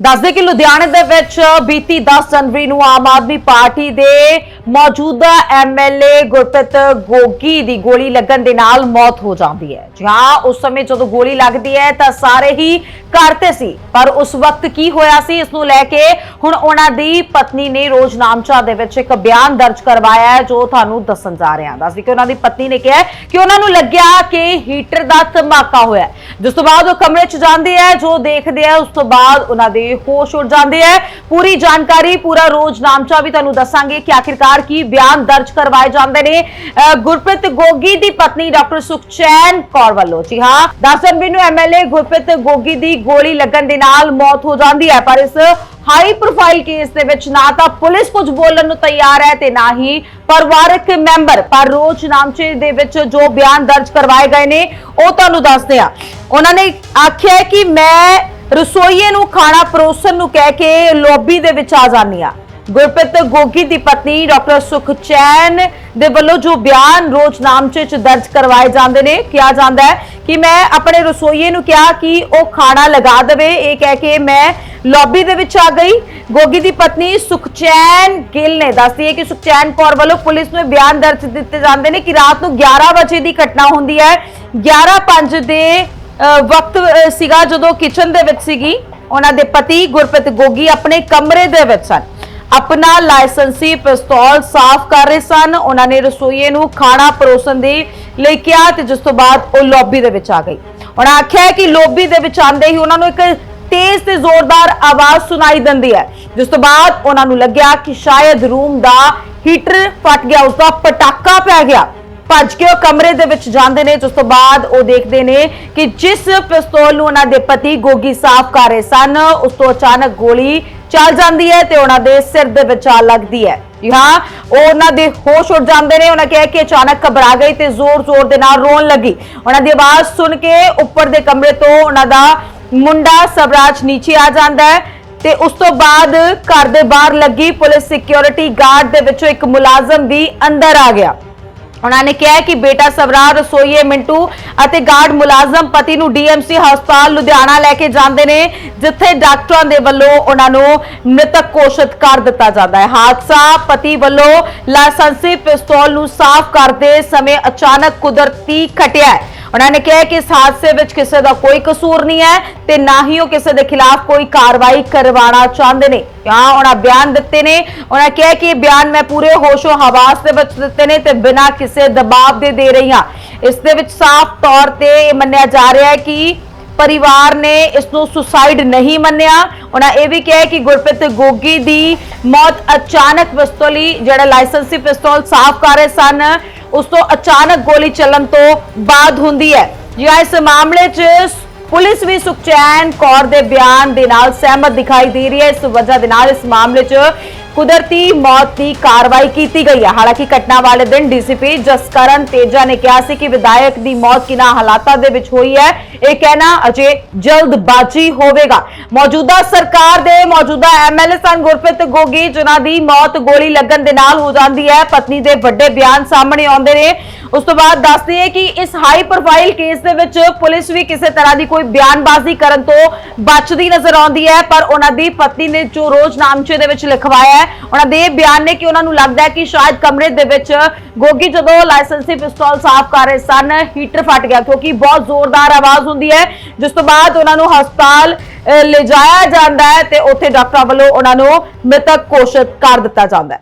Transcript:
ਦੱਸਦੇ ਕਿ ਲੁਧਿਆਣੇ ਦੇ ਵਿੱਚ ਬੀਤੀ 10 ਜਨਵਰੀ ਨੂੰ ਆਮ ਆਦਮੀ ਪਾਰਟੀ ਦੇ ਮੌਜੂਦਾ ਐਮਐਲਏ ਗੁਰਪ੍ਰੀਤ ਗੋਗੀ ਦੀ ਗੋਲੀ ਲੱਗਣ ਦੇ ਨਾਲ ਮੌਤ ਹੋ ਜਾਂਦੀ ਹੈ। ਜੀ ਹਾਂ ਉਸ ਸਮੇਂ ਜਦੋਂ ਗੋਲੀ ਲੱਗਦੀ ਹੈ ਤਾਂ ਸਾਰੇ ਹੀ ਘਰ ਤੇ ਸੀ। ਪਰ ਉਸ ਵਕਤ ਕੀ ਹੋਇਆ ਸੀ, ਇਸ ਨੂੰ ਲੈ ਕੇ ਹੁਣ ਉਹਨਾਂ ਦੀ ਪਤਨੀ ਨੇ ਰੋਜ਼ ਨਾਮਚਾ ਦੇ ਵਿੱਚ ਇੱਕ ਬਿਆਨ ਦਰਜ ਕਰਵਾਇਆ ਹੈ, ਜੋ ਤੁਹਾਨੂੰ ਦੱਸਣ ਜਾ ਰਹੇ ਹਾਂ। ਦੱਸਦੀ ਕਿ ਉਹਨਾਂ ਦੀ ਪਤਨੀ ਨੇ ਕਿਹਾ ਕਿ ਉਹਨਾਂ ਨੂੰ ਲੱਗਿਆ ਕਿ ਹੀਟਰ ਦਾ ਧਮਾਕਾ ਹੋਇਆ ਜਿਸ ਤੋਂ ਬਾਅਦ ਉਹ ਕਮਰੇ 'ਚ ਜਾਂਦੇ ਹੈ, ਜੋ ਦੇਖਦੇ ਆ, ਉਸ ਤੋਂ ਬਾਅਦ ਉਹਨਾਂ ਦੇ ਹੋਸ਼ ਉੱਡ ਜਾਂਦੇ ਹੈ ਪੂਰੀ ਜਾਣਕਾਰੀ, ਪੂਰਾ ਰੋਜ਼ ਨਾਮਚਾ ਵੀ ਤੁਹਾਨੂੰ ਦੱਸਾਂਗੇ ਕਿ ਆਖਿਰਕਾਰ ਕੀ ਬਿਆਨ ਦਰਜ ਕਰਵਾਏ ਜਾਂਦੇ ਨੇ? ਗੁਰਪ੍ਰੀਤ ਗੋਗੀ ਦੀ ਪਤਨੀ ਡਾਕਟਰ ਸੁਖਚੈਨ ਕੌਰ ਵੱਲੋਂ। ਜੀ ਹਾਂ 10 ਨੂੰ ਐਮਐਲਏ ਗੁਰਪ੍ਰੀਤ ਗੋਗੀ ਦੀ ਗੋਲੀ ਲੱਗਣ ਦੇ ਨਾਲ ਮੌਤ ਹੋ ਜਾਂਦੀ ਹੈ, ਪਰ ਇਸ ਹਾਈ ਪ੍ਰੋਫਾਈਲ ਕੇਸ ਦੇ ਵਿੱਚ ਨਾ ਤਾਂ ਪੁਲਿਸ ਕੁਝ ਬੋਲਣ ਨੂੰ ਤਿਆਰ ਹੈ ਤੇ ਨਾ ਹੀ ਪਰਿਵਾਰਕ ਮੈਂਬਰ, ਪਰ ਰੋਜ਼ ਨਾਮਚੇ ਦੇ ਵਿੱਚ ਜੋ ਬਿਆਨ ਦਰਜ ਕਰਵਾਏ ਗਏ ਨੇ, ਉਹ ਤੁਹਾਨੂੰ ਦੱਸਦੇ ਆ ਉਹਨਾਂ ਨੇ ਆਖਿਆ ਕਿ ਮੈਂ ਰਸੋਈਏ ਨੂੰ ਖਾਣਾ ਪਰੋਸਣ ਨੂੰ ਕਹਿ ਕੇ ਲੌਬੀ ਦੇ ਵਿੱਚ ਆ ਜਾਂਦੀ ਆ ਗੁਰਪ੍ਰੀਤ ਗੋਗੀ ਦੀ ਪਤਨੀ ਡਾਕਟਰ ਸੁਖਚੈਨ ਦੇ ਵੱਲੋਂ ਜੋ ਬਿਆਨ ਰੋਜ਼ਨਾਮਚੇ ਚ ਦਰਜ ਕਰਵਾਏ ਜਾਂਦੇ ਨੇ, ਕਿਹਾ ਜਾਂਦਾ ਹੈ ਕਿ ਮੈਂ ਆਪਣੇ ਰਸੋਈਏ ਨੂੰ ਕਿਹਾ ਕਿ ਉਹ ਖਾਣਾ ਲਗਾ ਦੇਵੇ। ਇਹ ਕਹਿ ਕੇ ਮੈਂ ਲੌਬੀ ਦੇ ਵਿੱਚ ਆ ਗਈ। ਗੋਗੀ ਦੀ ਪਤਨੀ ਸੁਖਚੈਨ ਗਿੱਲ ਨੇ ਦੱਸਦੀ ਹੈ ਕਿ ਸੁਖਚੈਨ ਕੌਰ ਵੱਲੋਂ ਪੁਲਿਸ ਨੂੰ ਇਹ ਬਿਆਨ ਦਰਜ ਦਿੱਤੇ ਜਾਂਦੇ ਨੇ ਕਿ ਰਾਤ ਨੂੰ 11 ਵਜੇ ਦੀ ਘਟਨਾ ਹੁੰਦੀ ਹੈ। 11:05 ਦੇ ਵਕਤ ਸੀਗਾ ਜਦੋਂ ਕਿਚਨ ਦੇ ਵਿੱਚ ਸੀਗੀ। ਉਹਨਾਂ ਦੇ ਪਤੀ ਗੁਰਪ੍ਰੀਤ ਗੋਗੀ ਆਪਣੇ ਕਮਰੇ ਦੇ ਵਿੱਚ ਸਨ। ਆਪਣਾ ਲਾਇਸੈਂਸੀ ਪਿਸਤੌਲ ਸਾਫ਼ ਕਰ ਰਹੇ ਸਨ। ਉਹਨਾਂ ਨੇ ਰਸੋਈਏ ਨੂੰ ਖਾਣਾ ਪਰੋਸਣ ਦੇ ਲਈ ਕਿਹਾ ਤੇ ਜਿਸ ਤੋਂ ਬਾਅਦ ਉਹ ਲੌਬੀ ਦੇ ਵਿੱਚ ਆ ਗਈ। ਉਹਨਾਂ ਆਖਿਆ ਕਿ ਲੌਬੀ ਦੇ ਵਿੱਚ ਆਂਦੇ ਹੀ ਉਹਨਾਂ ਨੂੰ ਇੱਕ ਤੇਜ਼ ਤੇ ਜ਼ੋਰਦਾਰ ਆਵਾਜ਼ ਸੁਣਾਈ ਦਿੰਦੀ ਹੈ। ਜਿਸ ਤੋਂ ਬਾਅਦ ਉਹਨਾਂ ਨੂੰ ਲੱਗਿਆ ਕਿ ਸ਼ਾਇਦ ਰੂਮ ਦਾ ਹੀਟਰ ਫਟ ਗਿਆ, ਉਸ ਦਾ ਪਟਾਕਾ ਪੈ ਗਿਆ। ਭੱਜ ਕੇ ਉਹ ਕਮਰੇ ਦੇ ਵਿੱਚ ਜਾਂਦੇ ਨੇ, ਜਿਸ ਤੋਂ ਬਾਅਦ ਉਹ ਦੇਖਦੇ ਨੇ ਕਿ ਜਿਸ ਪਿਸਤੌਲ ਨੂੰ ਉਹਨਾਂ ਦੇ ਪਤੀ ਗੋਗੀ ਸਾਫ਼ ਕਰ ਰਹੇ ਸਨ, ਉਸ ਤੋਂ ਅਚਾਨਕ ਗੋਲੀ ਚੱਲ ਜਾਂਦੀ ਹੈ ਤੇ ਉਹਨਾਂ ਦੇ ਸਿਰ ਦੇ ਵਿੱਚ ਆ ਲੱਗਦੀ ਹੈ। ਜੀ ਹਾਂ, ਉਹ ਉਹਨਾਂ ਦੇ ਹੋਸ਼ ਉੱਡ ਜਾਂਦੇ ਨੇ। ਉਹਨਾਂ ਕਿਹਾ ਕਿ ਅਚਾਨਕ ਘਬਰਾ ਗਈ ਤੇ ਜ਼ੋਰ-ਜ਼ੋਰ ਦੇ ਨਾਲ ਰੋਣ ਲੱਗੀ। ਉਹਨਾਂ ਦੀ ਆਵਾਜ਼ ਸੁਣ ਕੇ ਉੱਪਰ ਦੇ ਕਮਰੇ ਤੋਂ ਉਹਨਾਂ ਦਾ ਮੁੰਡਾ ਸਵਰਾਜ ਨੀਚੇ ਆ ਜਾਂਦਾ ਹੈ ਤੇ ਉਸ ਤੋਂ ਬਾਅਦ ਘਰ ਦੇ ਬਾਹਰ ਲੱਗੀ ਪੁਲਿਸ ਸਿਕਿਉਰਿਟੀ ਗਾਰਡ ਦੇ ਵਿੱਚੋਂ ਇੱਕ ਮੁਲਾਜ਼ਮ ਵੀ ਅੰਦਰ ਆ ਗਿਆ। ਉਹਨਾਂ ਨੇ ਕਿਹਾ ਕਿ ਬੇਟਾ ਸਵਰਾ ਰਸੋਈਏ ਮਿੰਟੂ ਅਤੇ ਗਾਰਡ ਮੁਲਾਜ਼ਮ ਪਤੀ ਨੂੰ ਡੀਐਮਸੀ ਹਸਪਤਾਲ ਲੁਧਿਆਣਾ ਲੈ ਕੇ ਜਾਂਦੇ ਨੇ, ਜਿੱਥੇ ਡਾਕਟਰਾਂ ਦੇ ਵੱਲੋਂ ਉਹਨਾਂ ਨੂੰ ਮ੍ਰਿਤਕ ਘੋਸ਼ਿਤ ਕਰ ਦਿੱਤਾ ਜਾਂਦਾ ਹੈ। ਹਾਦਸਾ ਪਤੀ ਵੱਲੋਂ ਲਾਇਸੈਂਸੀ ਪਿਸਤੌਲ ਨੂੰ ਸਾਫ਼ ਕਰਦੇ ਸਮੇਂ ਅਚਾਨਕ ਕੁਦਰਤੀ ਘਟਿਆ ਹੈ। ਉਹਨਾਂ ਨੇ ਕਿਹਾ ਕਿ ਇਸ ਹਾਦਸੇ ਵਿੱਚ ਕਿਸੇ ਦਾ ਕੋਈ ਕਸੂਰ ਨਹੀਂ ਹੈ ਤੇ ਨਾ ਹੀ ਉਹ ਕਿਸੇ ਦੇ ਖਿਲਾਫ ਕੋਈ ਕਾਰਵਾਈ ਕਰਵਾਉਣਾ ਚਾਹੁੰਦੇ ਨੇ। ਹਾਂ, ਉਹਨਾਂ ਬਿਆਨ ਦਿੱਤੇ ਨੇ। ਉਹਨਾਂ ਕਿਹਾ ਕਿ ਇਹ ਬਿਆਨ ਮੈਂ ਪੂਰੇ ਹੋਸ਼ੋ ਹਵਾਸ ਦੇ ਵਿੱਚ ਦਿੱਤੇ ਨੇ ਤੇ ਬਿਨਾਂ ਕਿਸੇ ਦਬਾਅ ਦੇ ਦੇ ਰਹੀ ਹਾਂ। ਇਸ ਦੇ ਵਿੱਚ ਸਾਫ਼ ਤੌਰ ਤੇ ਇਹ ਮੰਨਿਆ ਜਾ ਰਿਹਾ ਹੈ ਕਿ ਪਰਿਵਾਰ ਨੇ ਇਸ ਨੂੰ ਸੁਸਾਈਡ ਨਹੀਂ ਮੰਨਿਆ। ਉਹਨਾਂ ਇਹ ਵੀ ਕਿਹਾ ਕਿ ਗੁਰਪ੍ਰੀਤ ਗੋਗੀ ਦੀ ਮੌਤ ਅਚਾਨਕ ਪਿਸਤੌਲੀ ਜਿਹੜਾ ਲਾਇਸੈਂਸੀ ਪਿਸਤੌਲ ਸਾਫ਼ ਕਰ ਰਹੇ ਸਨ, ਉਸ ਤੋਂ ਅਚਾਨਕ ਗੋਲੀ ਚੱਲਣ ਤੋਂ ਬਾਅਦ ਹੁੰਦੀ ਹੈ। ਜਿਹਾ ਇਸ ਮਾਮਲੇ 'ਚ ਪੁਲਿਸ ਵੀ ਸੁਖਚੈਨ ਕੌਰ ਦੇ ਬਿਆਨ ਦੇ ਨਾਲ ਸਹਿਮਤ ਦਿਖਾਈ ਦੇ ਰਹੀ ਹੈ। ਇਸ ਵਜ੍ਹਾ ਦੇ ਨਾਲ ਇਸ ਮਾਮਲੇ 'ਚ ਕੁਦਰਤੀ ਮੌਤ ਦੀ ਕਾਰਵਾਈ ਕੀਤੀ ਗਈ ਹੈ। ਹਾਲਾਂਕਿ ਘਟਨਾ ਵਾਲੇ ਦਿਨ ਡੀਸੀਪੀ ਜਸਕਰਨ ਤੇਜਾ ਨੇ ਕਿਹਾ ਸੀ ਕਿ ਵਿਧਾਇਕ ਦੀ ਮੌਤ ਕਿਨਾਂ ਹਾਲਾਤਾਂ ਦੇ ਵਿੱਚ ਹੋਈ ਹੈ, ਇਹ ਕਹਿਣਾ ਅਜੇ ਜਲਦਬਾਜ਼ੀ ਹੋਵੇਗਾ। ਮੌਜੂਦਾ ਸਰਕਾਰ ਦੇ ਮੌਜੂਦਾ ਐਮਐਲਏ ਸਨ ਗੁਰਪ੍ਰੀਤ ਗੋਗੀ, ਜਿਨ੍ਹਾਂ ਦੀ ਮੌਤ ਗੋਲੀ ਲੱਗਣ ਦੇ ਨਾਲ ਹੋ ਜਾਂਦੀ ਹੈ, ਪਤਨੀ ਦੇ ਵੱਡੇ ਬਿਆਨ ਸਾਹਮਣੇ ਆਉਂਦੇ ਨੇ। ਉਸ ਤੋਂ ਬਾਅਦ ਦੱਸਦੇ ਹੈ ਕਿ ਇਸ ਹਾਈ ਪ੍ਰੋਫਾਈਲ ਕੇਸ ਦੇ ਵਿੱਚ ਪੁਲਿਸ ਵੀ ਕਿਸੇ ਤਰ੍ਹਾਂ ਦੀ ਕੋਈ ਬਿਆਨਬਾਜ਼ੀ ਕਰਨ ਤੋਂ ਬਚਦੀ ਨਜ਼ਰ ਆਉਂਦੀ ਹੈ, ਪਰ ਉਹਨਾਂ ਦੀ ਪਤਨੀ ਨੇ ਜੋ ਰੋਜ਼ ਨਾਮਚੇ ਦੇ ਵਿੱਚ ਲਿਖਵਾਇਆ ਹੈ ਉਹਨਾਂ ਦੇ ਇਹ ਬਿਆਨ ਨੇ ਕਿ ਉਹਨਾਂ ਨੂੰ ਲੱਗਦਾ ਹੈ ਕਿ ਸ਼ਾਇਦ ਕਮਰੇ ਦੇ ਵਿੱਚ ਗੋਗੀ ਜਦੋਂ ਲਾਇਸੈਂਸੀ ਪਿਸਤੌਲ ਸਾਫ਼ ਕਰ ਰਹੇ ਸਨ, ਹੀਟਰ ਫਟ ਗਿਆ ਕਿਉਂਕਿ ਬਹੁਤ ਜ਼ੋਰਦਾਰ ਆਵਾਜ਼ ਹੁੰਦੀ ਹੈ। ਜਿਸ ਤੋਂ ਬਾਅਦ ਉਹਨਾਂ ਨੂੰ ਹਸਪਤਾਲ ਲਿਜਾਇਆ ਜਾਂਦਾ ਹੈ ਤੇ ਉੱਥੇ ਡਾਕਟਰਾਂ ਵੱਲੋਂ ਉਹਨਾਂ ਨੂੰ ਮ੍ਰਿਤਕ ਘੋਸ਼ਿਤ ਕਰ ਦਿੱਤਾ ਜਾਂਦਾ ਹੈ।